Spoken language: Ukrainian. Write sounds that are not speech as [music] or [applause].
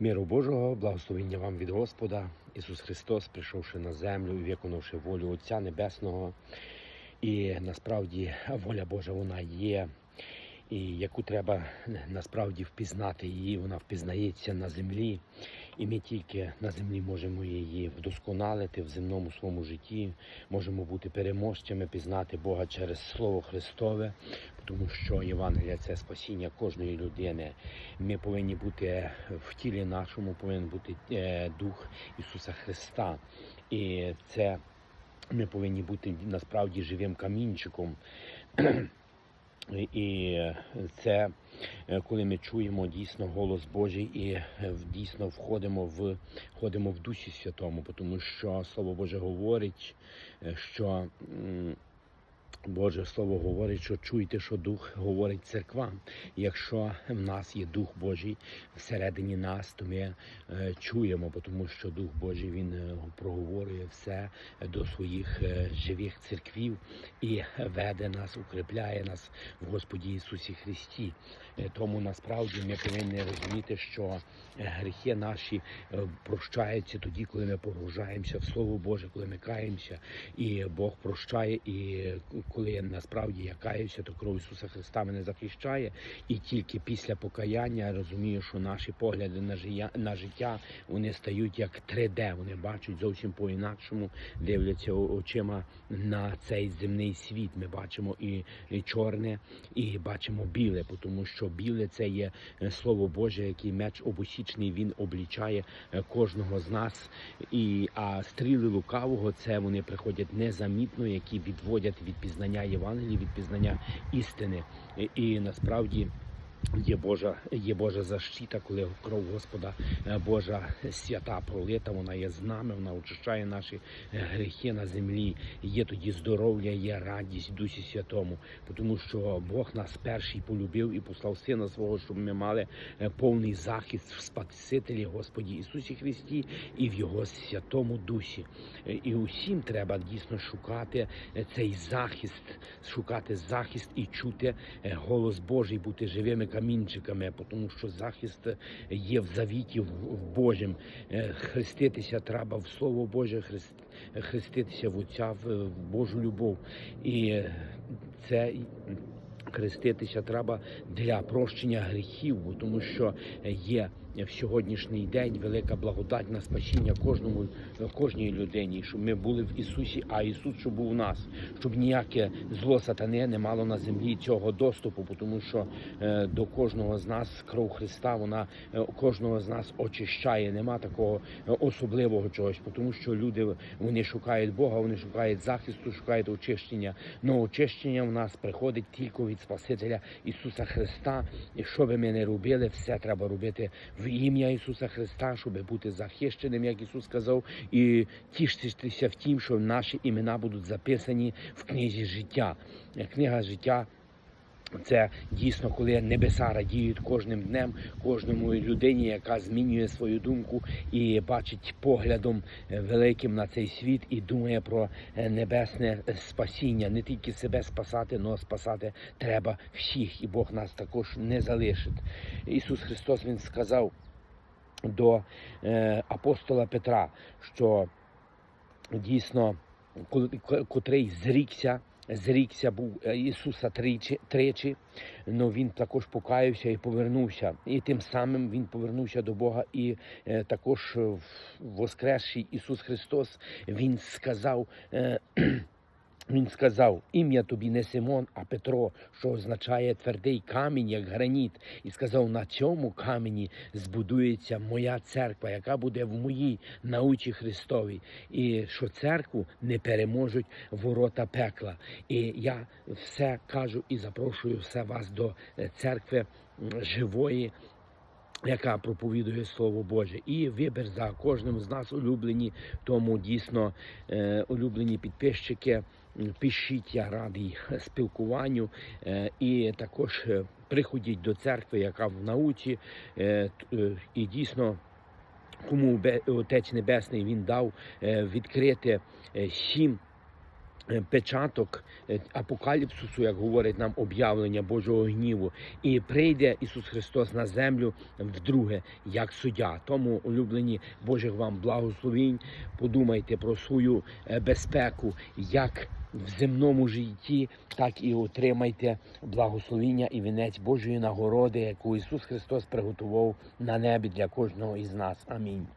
Миру Божого, благословення вам від Господа. Ісус Христос, прийшовши на землю і виконавши волю Отця Небесного. І насправді воля Божа вона є, і яку треба насправді впізнати її, вона впізнається на землі. І ми тільки на землі можемо її вдосконалити в земному своєму житті, можемо бути переможцями, пізнати Бога через Слово Христове, тому що Євангелія це спасіння кожної людини. Ми повинні бути в тілі нашому, повинен бути е, Дух Ісуса Христа. І це ми повинні бути насправді живим камінчиком. [clears throat] І це е, коли ми чуємо дійсно голос Божий і е, дійсно входимо в входимо в Дусі Святому, тому що Слово Боже говорить, е, що Боже Слово говорить, що чуєте, що Дух говорить церквам. Якщо в нас є Дух Божий всередині нас, то ми е, чуємо, тому що Дух Божий він е, проговорює все до своїх е, живих церквів і веде нас, укріпляє нас в Господі Ісусі Христі. Е, Тому насправді ми повинні розуміти, що е, гріхи наші е, прощаються тоді, коли ми погружаємося в Слово Боже, коли ми каємося, і Бог прощає. І коли насправді я каюся, то кров Ісуса Христа мене захищає. І тільки після покаяння я розумію, що наші погляди на життя, на життя вони стають як 3D, Вони бачать зовсім по-інакшому, дивляться очима на цей земний світ. Ми бачимо і, і чорне, і бачимо біле, тому що біле це є е, слово Боже, який меч обосічний, він облічає е, кожного з нас. І а стріли лукавого це вони приходять незамітно, які відводять від пізнання Євангелії, від пізнання істини. І, насправді. Є Божа, є Божа защита, коли кров Господа е, Божа свята пролита, вона є з нами, вона очищає наші е, гріхи на землі. Є тоді здоров'я, є радість Дусі Святому, тому що Бог нас перший полюбив і послав Сина свого, щоб ми мали е, повний захист в Спасителі Господі Ісусі Христі і в Його святому дусі. І усім треба дійсно шукати цей захист, шукати захист і чути голос Божий, бути живими камінчиками, тому що захист є в завіті в Божім. Е, Хреститися треба в Слово Боже, хреститися в Отця в Божу любов. І це хреститися треба для прощення гріхів, тому що є в сьогоднішній день велика благодать на спасіння кожному кожній людині, щоб ми були в Ісусі, а Ісус щоб був в нас, щоб ніяке зло сатани не мало на землі цього доступу, тому що е, до кожного з нас кров Христа, вона е, кожного з нас очищає. Нема такого е, особливого чогось, тому що люди вони шукають Бога, вони шукають захисту, шукають очищення. Но очищення в нас приходить тільки від Спасителя Ісуса Христа. І що би ми не робили, все треба робити в ім'я Ісуса Христа, щоб бути захищеним, як Ісус сказав, і тіштися в тім, що наші імена будуть записані в книзі життя. Книга життя. Це дійсно, коли небеса радіють кожним днем, кожному людині, яка змінює свою думку і бачить поглядом е, великим на цей світ і думає про е, небесне спасіння. Не тільки себе спасати, але спасати треба всіх, і Бог нас також не залишить. Ісус Христос Він сказав до е, апостола Петра, що дійсно, котрий зрікся. Зрікся був е, Ісуса тричі, тричі, але він також покаявся і повернувся. І тим самим він повернувся до Бога. І е, також е, воскресший Ісус Христос Він сказав. Він сказав: ім'я тобі не Симон, а Петро, що означає твердий камінь, як граніт, і сказав: на цьому камені збудується моя церква, яка буде в моїй научі Христовій, і що церкву не переможуть ворота пекла. І я все кажу і запрошую все вас до е, церкви живої. Яка проповідує Слово Боже, і вибір за кожним з нас улюблені, тому дійсно е, улюблені підписчики. Пишіть, я радий спілкуванню е, і також е, приходіть до церкви, яка в науці, е, і дійсно. Кому Отець Небесний він дав відкрити сім печаток апокаліпсису, як говорить нам об'явлення Божого гніву, і прийде Ісус Христос на землю вдруге, як суддя. Тому, улюблені Божих вам благословінь. Подумайте про свою безпеку, як в земному житті, так і отримайте благословіння і вінець Божої нагороди, яку Ісус Христос приготував на небі для кожного із нас. Амінь.